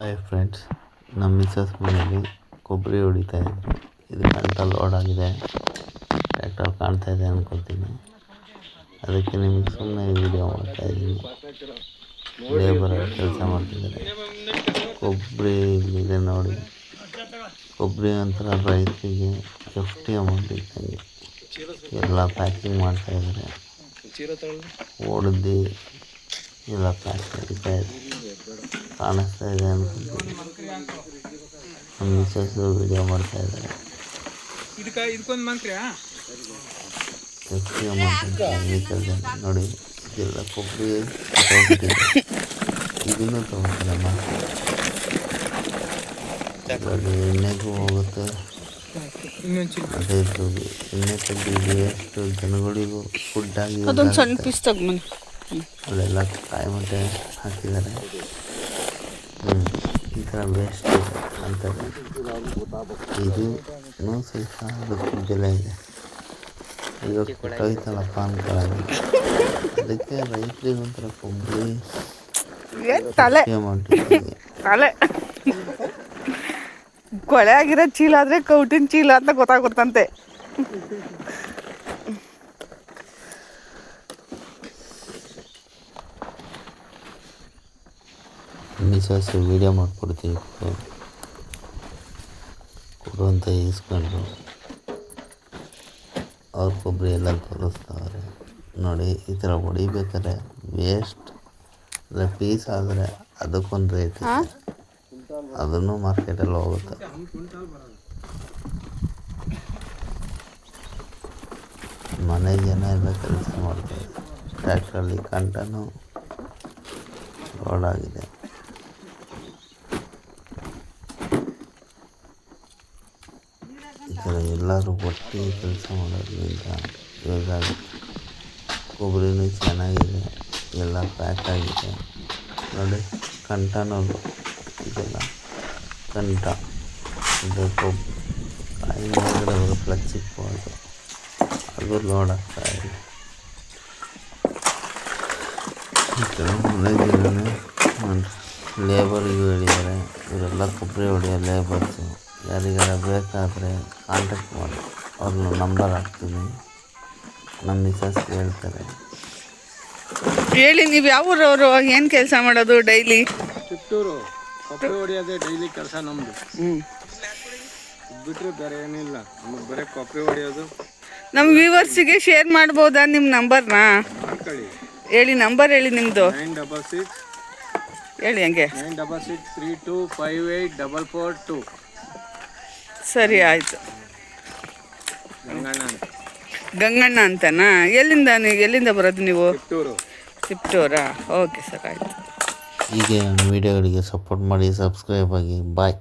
Hi friends ನಮ್ಮ Mrs ಮನೆಯಲ್ಲಿ ಕೊಬ್ಬರಿ ಹೊಡಿತಾ ಇದ್ದರು ಇದು ಗಂಟ ಲೋಡ್ ಆಗಿದೆ. ಟ್ರ್ಯಾಕ್ಟರ್ ಕಾಣ್ತಾ ಇದೆ ಅಂದ್ಕೊಳ್ತೀನಿ ಅದಕ್ಕೆ ನಿಮಗೆ ಸುಮ್ಮನೆ ವಿಡಿಯೋ ಮಾಡ್ತಾ ಇದ್ದೀನಿ. ಲೇಬರ್ ಕೆಲಸ ಮಾಡ್ತಿದ್ದಾರೆ. ಕೊಬ್ಬರಿ ಇದೆ ನೋಡಿ. ಕೊಬ್ಬರಿ ಒಂಥರ ರೈತರಿಗೆ ಎಫ್ಟಿ ಅಮೌಂಟ್ ಇದ್ದಂಗೆ. ಎಲ್ಲ ಪ್ಯಾಕಿಂಗ್ ಮಾಡ್ತಾ ಇದ್ದಾರೆ. ಹೊಡೆದು ಎಲ್ಲ ಪ್ಯಾಕ್ ನಡೀತಾ ಇದೆ. ಕಾಣಿಸ್ತಾ ಇದೆ ಅನ್ಕೊಂತೀನಿ ನಮ್ಮ ಮಿಸ್ಸಸ್ಸು ವಿಡಿಯೋ ಮಾಡ್ತಾ ಇದ್ದಾರೆ. ನೋಡಿ ಎಲ್ಲ ಕೊಬ್ಬರಿ ಇದನ್ನು ತಗೋತಾರಮ್ಮ ಎಣ್ಣೆಗೂ ಹೋಗುತ್ತೆ. ಅದೇ ದುಡ್ಡು ಎಣ್ಣೆ ತೆಗೆದು ಎಷ್ಟು ಜನಗಳಿಗೂ ಫುಡ್ ಆಗಿ ಅದೊಂದು ಸಣ್ಣ. ಪೀಸ್ ಅಲ್ಲೆಲ್ಲ ಕಾಯಿ ಮೊಟ್ಟೆ ಹಾಕಿದ್ದಾರೆ. ಈ ಥರ ವೇಸ್ಟ್ ಅಂತಾರೆ ಇದು ಸ್ವಲ್ಪ ಬೆಲೆ ಇದೆ. ಈಗ ಕೊಟ್ಟೋಯ್ತಲ್ಲಪ್ಪ ಅನ್ಕೊಳ್ಳೋದು ಅದಕ್ಕೆ ರೈತರಿಗೆ ಒಂಥರ ಕೊಬ್ಬರಿ ಏನ್ ತಲೆ? ಅಮೌಂಟ್ ತಲೆ. ಕೊಳೆ ಆಗಿರೋ ಚೀಲ ಆದ್ರೆ ಕೌಟಿನ ಚೀಲ ಅಂತ ಗೊತ್ತಾಗುತ್ತಂತೆ ಮಿಸಸ್ ವೀಡಿಯೋ ಮಾಡಿಕೊಡ್ತೀವಿ ಕೊಡುವಂಥ ಇಸ್ಕೊಂಡು ಅವ್ರ ಕೊಬ್ಬರಿ ಎಲ್ಲ ತೋರಿಸ್ತಾವ್ರೆ ನೋಡಿ, ಈ ಥರ ಹೊಡಿಬೇಕಾದ್ರೆ ವೇಸ್ಟ್ ಅಂದರೆ ಪೀಸ್ ಆದರೆ ಅದಕ್ಕೊಂದು ರೇಟ್ ಅದನ್ನು ಮಾರ್ಕೆಟಲ್ಲಿ ಹೋಗುತ್ತೆ. ಮನೆ ಜನ ಎಲ್ಲ ಕೆಲಸ ಮಾಡ್ತಾರೆ ಟ್ರ್ಯಾಕ್ಟ್ರಲ್ಲಿ ಕಂಟನು ಲೋಡ್ ಆಗಿದೆ ಈ ಥರ ಎಲ್ಲರೂ ಒಟ್ಟಿಗೆ ಕೆಲಸ ಮಾಡೋದ್ರಿಂದ ಇವಾಗ ಕೊಬ್ಬರಿನೂ ಚೆನ್ನಾಗಿದೆ, ಎಲ್ಲ ಪ್ಯಾಕ್ ಆಗಿದೆ. ನೋಡಿ ಕಂಠನೂ ಇದೆಲ್ಲ. ಕಂಠ. ಇದು ಕೊಬ್ಬರಿ ಕಾಯಿ ಮೇಲ್ಗಡೆ ಬರುತ್ತಲ್ಲ ಚಿಪ್ಪು ಅದು. ಈ ಥರ ಮನೆ ಲೇಬರಿಗೂ ಹೇಳಿದ್ದಾರೆ. ಇವರೆಲ್ಲ ಕೊಬ್ಬರಿ ಹೊಡೆಯೋ ಲೇಬರ್ಸು ಯಾರಿಗಾರ ಬೇಕಾದರೆ ಕಾಂಟ್ಯಾಕ್ಟ್ ಮಾಡಿ. ಅವ್ರನ್ನ ನಂಬರ್ ಹಾಕ್ತೀನಿ. ನಮ್ಮ ಮಿಸಸ್ ಹೇಳ್ತಾರೆ. ಹೇಳಿ ನೀವು ಯಾವ ಊರವರು? ಏನು ಕೆಲಸ ಮಾಡೋದು ಡೈಲಿ ಚಿತ್ತೂರು. ಕೊಬ್ಬರಿ ಹೊಡಿಯೋದೇ ಡೈಲಿ ಕೆಲಸ ನಮ್ಮದು ಹ್ಞೂ ಬಿಟ್ಟರೆ ಬೇರೆ ಏನಿಲ್ಲ. ನಮಗೆ ಬರೀ ಕಾಪಿ ಹೊಡೆಯೋದು. ನಮ್ಮ ವ್ಯೂವರ್ಸಿಗೆ ಶೇರ್ ಮಾಡ್ಬೋದಾ ನಿಮ್ಮ ನಂಬರ್ನ ಮಾಡ್ಕೊಳ್ಳಿ. ಹೇಳಿ ನಂಬರ್ ಹೇಳಿ ನಿಮ್ಮದು ನೈನ್ ಡಬಲ್ ಸಿಕ್ಸ್ ಹೇಳಿ ಹಂಗೆ. Nine double six three two five eight double four two. ಸರಿ ಆಯಿತು. ಗಂಗಣ್ಣ ಅಂತ ಅಂತನಾ? ಎಲ್ಲಿಂದ ನೀವು ಎಲ್ಲಿಂದ ಬರೋದು ನೀವು? ತಿಪ್ಟೂರಾ ಓಕೆ ಸರ್ ಆಯಿತು. ಹೀಗೆ ವಿಡಿಯೋಗಳಿಗೆ ಸಪೋರ್ಟ್ ಮಾಡಿ ಸಬ್ಸ್ಕ್ರೈಬ್ ಆಗಿ ಬಾಯ್.